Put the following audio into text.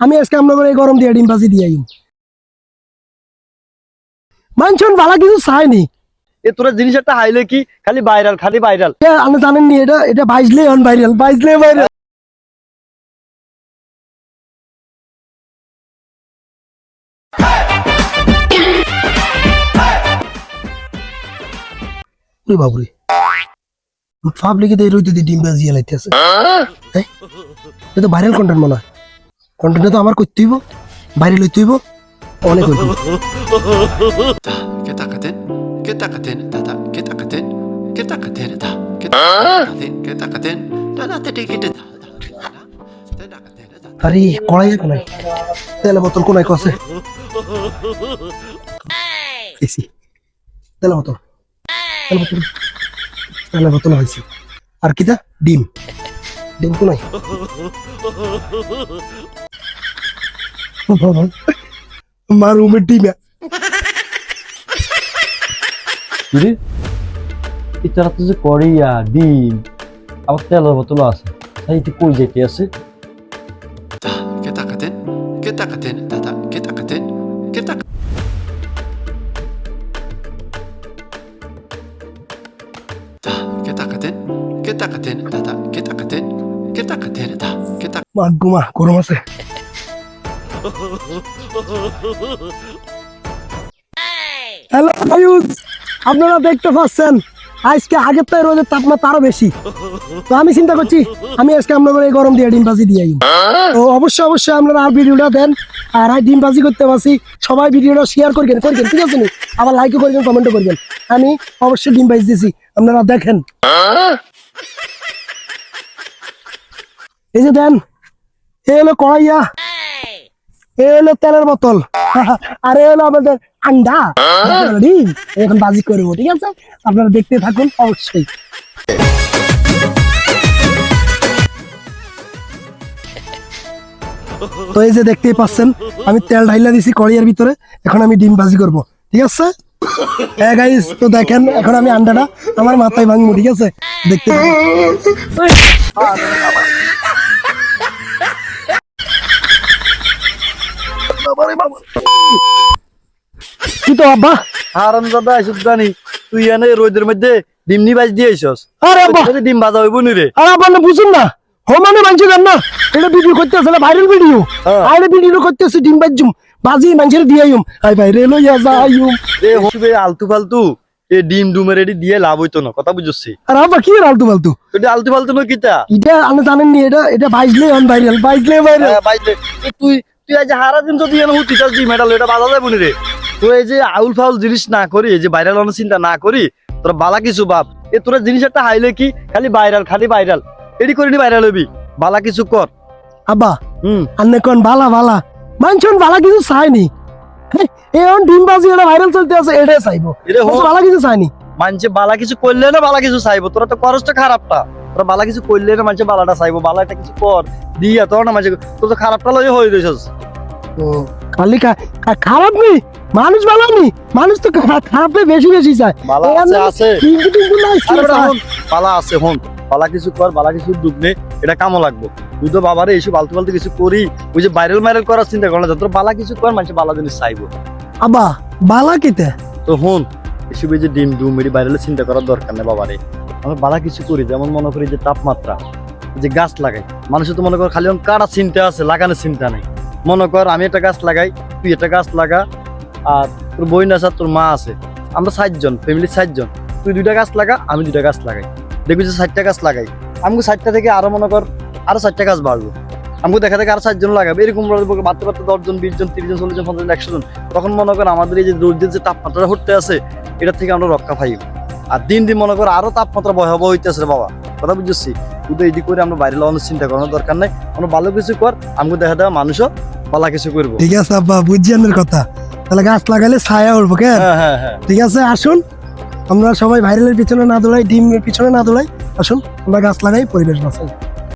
আমি আজকে আপনার এই গরম দিয়ে ডিম ভাজি দিয়ে আইম। মানছন ভালো কিছু চাইনি। এ তোরা জিনিস একটা হাইলে কি? খালি ভাইরাল খালি ভাইরাল এ, আপনি জানেন নি এটা এটা বাইজলে হন ভাইরাল বাইজলে ভাইরাল ওই বাবুরে। পাবলিকে তো এই রইতে দিয়ে ডিম বাজিয়ে লাইতেছে এটা তো ভাইরাল কন্টেন্ট মনে হয়। কন্টেন্ট তো আমার করতেইব বাইরে লইতেইব অনেক কইব কে তাকাতেন? দাদা কে তাকাতেন? কে তাকাতেন? দা কে তাকাতেন? কে আছে এসি। তেল বোতল। তেল বোতল। তেল বোতল আর কিটা ডিম। ডিম কোন কোনায় মা রুমের ডিমে কিরে ইতারা তো যে করিয়া ডিম আবার তেলের বোতল আছে তাই তুই কই যেতে আছে Ta, kita katin, kita katin, tata, kita katin, kita Ta, kita katin, kita katin, tata, kita katin, kita katin, ta, kita মা গুমা গরম আছে hello Ayush আপনারা দেখতে পাচ্ছেন, আজকে আগের থেকে রোদের তাপমাত্রা আরও বেশি। তো আমি চিন্তা করছি, আমি আজকে আপনাদের এই গরম দিয়ে ডিম ভাজি দিয়ে আইম। তো অবশ্যই অবশ্যই আপনারা আর ভিডিওটা দেন, আর আর ডিম ভাজি করতে পারছি, সবাই ভিডিওটা শেয়ার করবেন করবেন, ঠিক আছে আবার লাইকও করবেন কমেন্টও করবেন। আমি অবশ্যই ডিম ভাজি দিছি আপনারা দেখেন। এই যে দেন এ হলো কড়াইয়া। এ হলো তেলের বোতল। আর এ হলো আমাদের আন্ডা। ডিম এখন বাজি করব ঠিক আছে? আপনারা দেখতে থাকুন অবশ্যই। তো এই যে দেখতেই পাচ্ছেন আমি তেল ঢাইলা দিছি কড়িয়ার ভিতরে এখন আমি ডিম ভাজি করব ঠিক আছে? হ্যাঁ গাইস তো দেখেন এখন আমি আন্ডাটা আমার মাথায় ভাঙবো ঠিক আছে? দেখতে থাকুন। কি তো আব্বা? হারাম দাদা এসব জানি তুই এনে রোদের মধ্যে ডিম নি বাজ দিয়ে আইসস আরে আব্বা! ডিম ভাজা হইব নি রে। আর আপনারা বুঝুন না। হোমানে মানছি দেন না? এটা ভিডিও করতেছে ভাইরাল ভিডিও হ্যাঁ। আরে ভিডিও করতেছে ডিম বাজুম। বাজি মানুষের দিয়ে আইম আই ভাইরে লইয়া যাইম। এ হসবে আলতু ফালতু। এ ডিম ডুমের এটি দিয়ে লাভ হইতো না কথা বুঝছি আর আব্বা কি আলতু ফালতু? এটা আলতু ফালতু না কিতা? এটা আপনি জানেন নি এটা এটা বাইজলে অন ভাইরাল বাইজলে ভাইরাল বাইরে। তুই তুই আজ হারা দিন যদি এনে হুতি চাস ডিম মেডাল এটা বাজা যাব রে? তুই এই যে আউল ফাউল জিনিস না করি এই যে ভাইরাল অনেক চিন্তা না করি তোরা বালা কিছু বাপ। এ তোরা জিনিস একটা হাইলে কি? খালি ভাইরাল খালি ভাইরাল এডি করে নি ভাইরাল হবি। বালা কিছু কর। আব্বা হুম। আন্নে কোন ভালা ভালা মানছন ভালা কিছু চাইনি এখন ডিম বাজি এটা ভাইরাল চলতে আছে চাইব। কিছু চাইনি মানছে বালা কিছু করলে না বালা কিছু চাইব। তোরা তো তো খারাপটা। তোরা বালা কিছু করলে না মানছে বালাটা চাইব বালা একটা কিছু কর দিয়া তোর না তোর তো খারাপটা লই হয়ে খালি খারাপ নেই মানুষ ভালো নেই মানুষ তো খা- বেশি বেশি চায়। বালা আছে আছে। আছে হন। কিছু কর বালা কিছু ডুব নে এটা কামো লাগবো। তুই তো বাবারে এইসব আলতু ফালতু কিছু করি ওই যে ভাইরাল মাইরাল করার চিন্তা কর না তোর বালা কিছু কর মানুষ বালা জিনিস চাইব। আব্বা বালা কিতে তো হন এসব যে ডিম ডুম এটি ভাইরালের চিন্তা করার দরকার নেই বাবারে। আমরা বালা কিছু করি, যেমন মনে করি যে তাপমাত্রা, যে গাছ লাগাই। মানুষের তো মনে কর খালি এখন কাটা চিন্তা আছে, লাগানোর চিন্তা নেই। মনে কর আমি একটা গাছ লাগাই, তুই একটা গাছ লাগা, আর তোর বই আছে তোর মা আছে। আমরা ষাটজন ফ্যামিলির ষাটজন তুই দুইটা গাছ লাগা, আমি দুইটা গাছ লাগাই। দেখবি যে ষাটটা গাছ লাগাই। আমাকে ষাটটা থেকে আরও মনে কর, আরও ষাটটা গাছ বাড়বো। আমাকে দেখা থেকে আরও ষাটজন লাগাবে। এরকম বাড়তে বাড়তে দশজন বিশ জন তিরিশ জন চল্লিশ জন একশো জন তখন মনে কর আমাদের এই যে রোদের যে তাপমাত্রাটা হতে আছে, এটা থেকে আমরা রক্ষা পাই। আর দিন দিন মনে করো আরও তাপমাত্রা ভয়াবহ হইতেছে বাবা। কথা বুঝছি কিন্তু এইদিক করে আমরা বাইরে লাগানোর চিন্তা করানোর দরকার নাই। আমরা ভালো কিছু কর আমাকে দেখা দেওয়া মানুষও ভালো কিছু করব। ঠিক আছে আব্বা বুঝছি আপনার কথা। তাহলে গাছ লাগালে ছায়া উঠবো কেন হ্যাঁ হ্যাঁ হ্যাঁ। ঠিক আছে আসুন। আমরা সবাই ভাইরালের পিছনে না দৌড়াই ডিমের পিছনে না দৌড়াই। আসুন আমরা গাছ লাগাই পরিবেশ বাঁচাই।